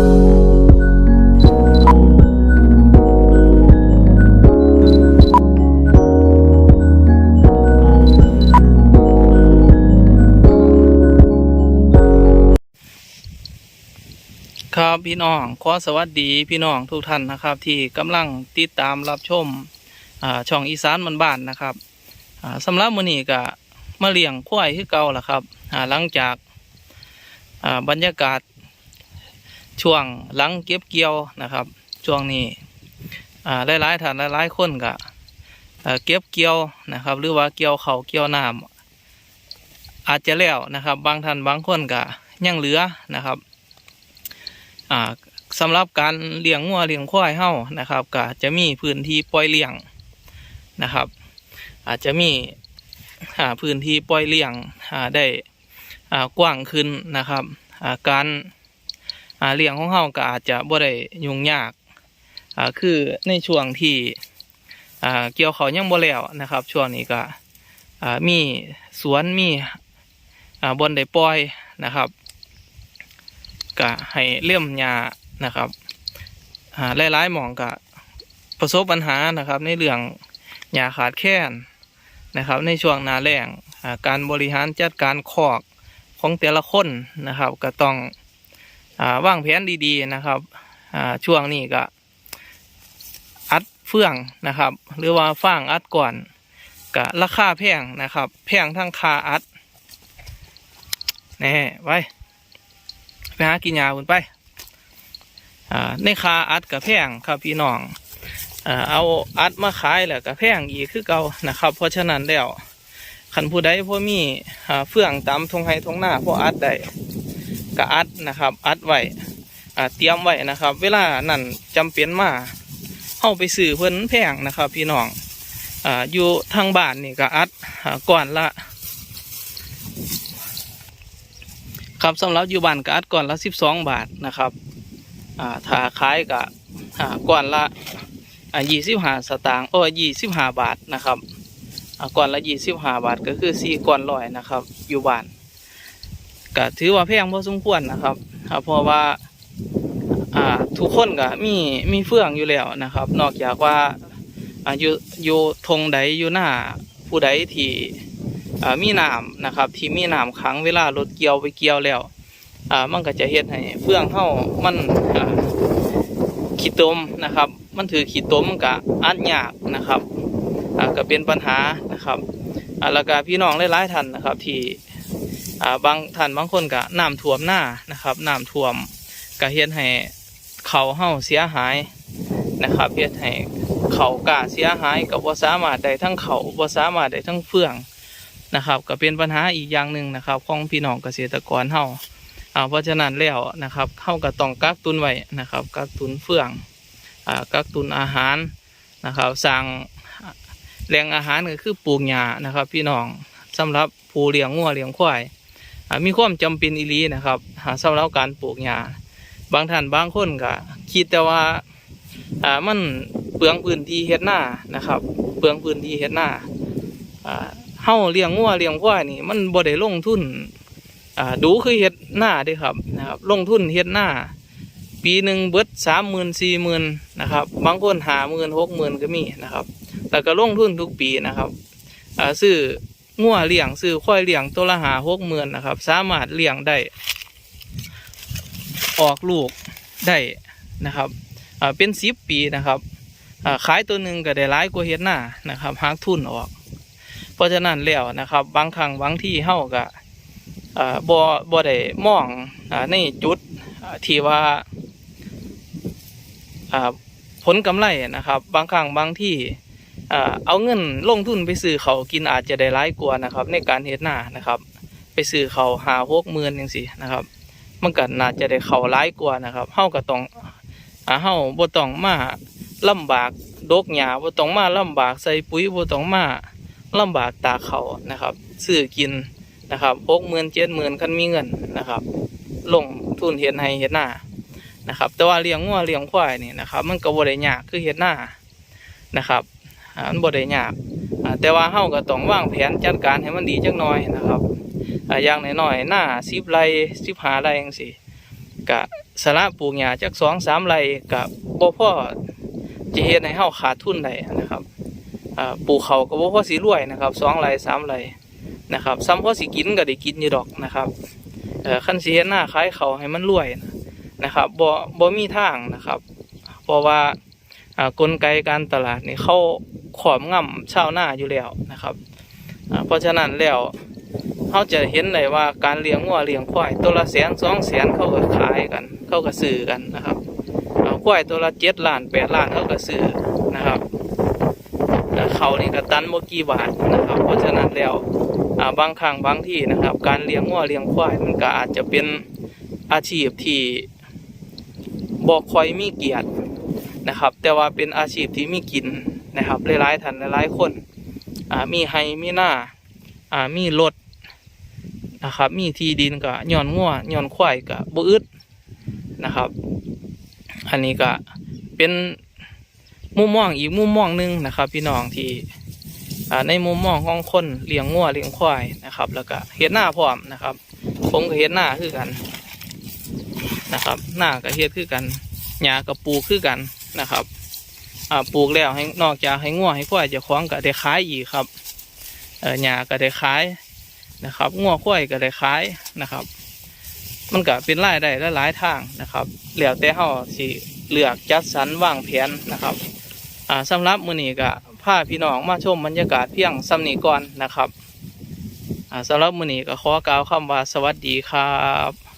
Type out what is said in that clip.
ครับพี่น้องขอสวัสดีพี่น้องทุกท่านนะครับ ที่กำลังติดตามรับชมช่องอีสานมันบ้านนะครับอ่าสำหรับมื้อนี้ก็มาเลี้ยงควายคือเก่าล่ะครับหลังจากบรรยากาศ ช่วงหลังเก็บเกี่ยวนะครับ ช่วงนี้หลายๆท่านหลายๆคนก็เอ่อเก็บเกี่ยวนะครับ หรือว่าเกี่ยวเขาเกี่ยวน้ำอาจจะแล้วนะครับ บางท่านบางคนก็ยังเหลือนะครับอ่าสำหรับการเลี้ยงงัวเลี้ยงควายเฮานะครับก็จะมีพื้นที่ปล่อยเลี้ยงนะครับ อาจจะมีพื้นที่ปล่อยเลี้ยงได้กว้างขึ้นนะครับการ อ่าเลี้ยงของเฮาก็อาจจะบ่ได้ยุ่งยากอ่าคือในช่วงที่อ่าเกี่ยวเขายังบ่แล้วนะครับ ช่วงนี้ก็อ่ามีสวนมีอ่าบนได้ปล่อยนะครับก็ให้เลี่ยมยานะครับหาหลายๆหมองก็ประสบปัญหานะครับ ในเรื่องยาขาดแคลนนะครับ ในช่วงนาแรงการบริหารจัดการคอกของแต่ละคนนะครับ ก็ต้อง วางแผนดีๆนะครับช่วงนี้ก็อัดเฟื่องนะครับ หรือว่าฟางอัดก่อนก็ราคาแพงนะครับ แพงทั้งคาอัดแน่ไว้ไปหากินยาคุณไปในคาอัดกับแพงครับพี่น้องเอาอัดมาขายแหละกับแพงอีกคือเก่านะครับ เพราะฉะนั้นแล้วขันผู้ใดพอมีอ่าเฟื่องตามทงไห้ทงหน้าพออัดได้ ก็อัดนะครับอัดไว้เตรียมไว้นะครับ เวลานั่นจำเป็นมาเข้าไปซื้อเพิ่นแพงนะครับ พี่น้องออยู่ทางบ้านนี่ก็อัดอก่อนละครับสำหรับอยู่บ้านก็อัดก่อนละสิบสองบาทนะครับถ้าขายก็อ่าก่อนละยี่สิบห้าสตางค์โอ้ยี่สิบห้าบาทนะครับก่อนละยี่สิบห้าบาทก็คือสี่ก่อนร้อยนะครับ อยู่บ้าน ก็ถือว่าแพงพอสมควรนะครับอ่าเพราะว่าอ่าทุกคนก็มีมีเฟื่องอยู่แล้วนะครับ นอกจากว่าอ่าอยู่อยู่ทงใดอยู่หน้าผู้ใดที่อ่ามีน้ำนะครับ ที่มีน้ำขังเวลารถเกี่ยวไปเกี่ยวแล้วอ่ามันก็จะเฮ็ดให้เฟื่องเฮามันอ่าขี้ตมนะครับ มันถือขี้ตมกับอัดยากนะครับอ่าก็เป็นปัญหานะครับอ่าแล้วก็พี่น้องหลายๆท่านนะครับ ที่ บางท่านบางคนก็น้ำท่วมหน้านะครับน้ำท่วมก็เฮ็ดให้เขาเฮาเสียหายนะครับเฮ็ดให้เขากาเสียหายก็บ่สามารถได้ทั้งเขาบ่สามารถได้ทั้งเฟื่องนะครับ ก็เป็นปัญหาอีกอย่างหนึ่งนะครับ ของพี่น้องเกษตรกรเฮาอ่าเพราะฉะนั้นแล้วนะครับเฮาก็ต้องกักตุนไว้นะครับกักตุนเฟื่องอ่ากักตุนอาหารนะครับสร้างแหล่งอาหารก็คือปลูกหญ้านะครับ พี่น้องสำหรับผู้เลี้ยงงัวเลี้ยงควาย มีความจำเป็นอีลีนะครับอ่าสำหรับการปลูกหญ้าบางท่านบางคนก็คิดแต่ว่าอ่ามันเปลืองพื้นที่เฮ็ดหน้านะครับ เปลืองพื้นที่เฮ็ดหน้าอ่าเฮาเลี้ยงงัวเลี้ยงควายนี่ มันบ่ได้ลงทุนอ่าดูคือเฮ็ดหน้าด้ครับนะครับ ลงทุนเฮ็ดหน้า ปีหนึ่งเบิดสามหมื่นสี่หมื่นนะครับ บางคนหาหมื่นหกหมื่นก็มีนะครับแล้วก็ลงทุนทุกปีนะครับอ่าซื้อ งัวเลี้ยงซื้อควายเลี้ยงตัวละหาหกหมื่นนะครับ สามารถเลี้ยงได้ ออกลูกได้นะครับเป็นสิบปีนะครับขายตัวหนึ่งก็ได้หลายกว่าเฮ็ดหน้านะครับหากทุนออก เพราะฉะนั้นแล้วนะครับ บางครั้งบางที่เฮาก็อ่าบ่บ่ได้มองอ่าในจุดที่ว่าผลกำไรนะครับ บางครั้งบางที่ เอาเงินลงทุนไปซื้อเขากินอาจจะได้หลายกว่านะครับ ในการเฮ็ดหน้านะครับ ไปซื้อเขาวหาหกหมื่นจังซี่นะครับ มันก็น่าจะได้เขาวหลายกว่านะครับเฮาก็ต้องอาเฮาบ่ต้องมาลำบากดกหญ้าบ่ต้องมาลำบากใส่ปุ๋ยบ่ต้องมาลำบากตาเขานะครับซื้อกินนะครับหกหมื่นเจ็ดหมื่นคันมีเงินนะครับ ลงทุนเฮ็ดให้เฮ็ดหน้านะครับ แต่ว่าเลี้ยงงัวเลี้ยงควายนี่นะครับ มันก็บ่ได้ยากคือเฮ็ดหน้านะครับ มันบ่ได้ยากแต่ว่าเฮาก็ต้องวางแผนจัดการให้มันดีจักหน่อยนะครับอย่างน้อยๆหน้า10ไร่15ไร่จังซี่ก็สละปลูกหญ้าจักสองสามไร่กับบ่พอจะเฮ็ดให้เฮาขาดทุนได้นะครับปลูกเขาก็บ่พอสิรวยนะครับสองไร่สามไร่นะครับซ้ำพอสิกินก็ได้กินอยู่ดอกนะครับเอ่อคันสิเฮ็ดหน้าขายเขาให้มันรวยนะครับบ่บ่มีทางนะครับ เพราะว่าอ่ากลไกการตลาดนี่เขา ขอบงำชาวนาอยู่แล้วนะครับเพราะฉะนั้นแล้วเขาจะเห็นเลยว่าการเลี้ยงวัวเลี้ยงควายตัวละแสนสองแสนเขาก็ขายกัน เขาก็ซื้อกันนะครับเอาควายตัวละเจ็ดล้านแปดล้านเขาก็ซื้อนะครับเขานี่ก็ตันโมกี่บาทนะครับ เพราะฉะนั้นแล้วบางครั้งบางที่นะครับ การเลี้ยงวัวเลี้ยงควายมันก็อาจจะเป็นอาชีพที่บอกคอยมีเกียรตินะครับ แต่ว่าเป็นอาชีพที่มีกิน นะครับหลายๆท่านหลายๆคนมีไฮมีหน้ามีรถนะครับ มีที่ดินก็ย้อนงัวย้อนควายก็บ่อึดนะครับ อันนี้ก็เป็นมุมมองอีกมุมมองหนึ่งนะครับ พี่น้องที่ในมุมมองของคนเลี้ยงงัวเลี้ยงควายนะครับ แล้วก็เฮ็ดหน้าพร้อมนะครับ ผมก็เฮ็ดหน้าคือกันนะครับ หน้าก็เฮ็ดคือกันหญ้าก็ปลูกคือกันนะครับ ปลูกแล้วให้นอกจากให้งัวให้ควายจะคล้องก็ได้ขายอีกครับเออหญ้าก็ได้ขายนะครับงัวควายก็ได้ขายนะครับ มันก็เป็นรายได้หลายทางนะครับแล้วแต่เฮาสิเลือกจัดสรรวางแผนนะครับอ่าสำหรับมื้อนี้ก็พาพี่น้องมาชมบรรยากาศเพียงสำนี้ก่อนนะครับอ่าสำหรับมื้อนี้ก็ขอกล่าวคำว่าสวัสดีครับ